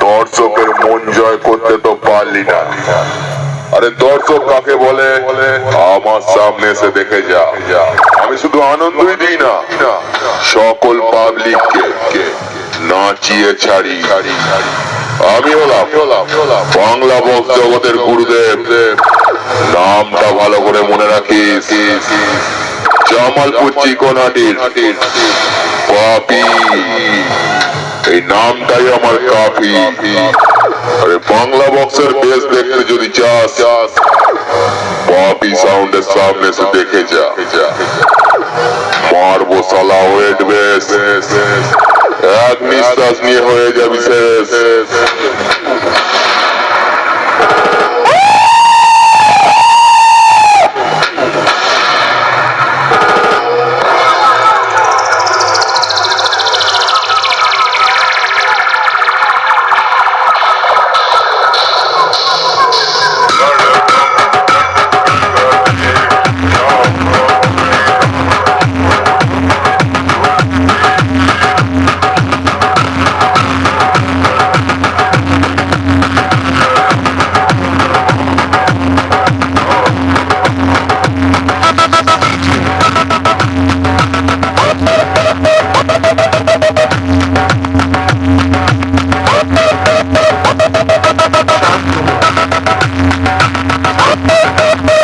দর্শকের মন জয় করতে তো পারলি না। আরে দর্শক কাকে বলে? আমার সামনে এসে দেখে যা। আমি শুধু আনন্দই দিই না। সকল পাবলিককে নাচিয়ে ছাড়ি। আমি হলাম বাংলা বক্স জগতের গুরুদেব। নামটা ভালো করে মনে রাখিস। জামালপুর চিকনহাটির পাপি এই নামটাই আমার কাফি। আরে বাংলা বক্সের বেস দেখতে যদি চাস পাপি সাউন্ডের সামনে এসে দেখে যা। মারবো সালা ওয়েট বেস এক নিঃশ্বাস নিয়ে হয়ে যাবি শেষ। Ha ha ha!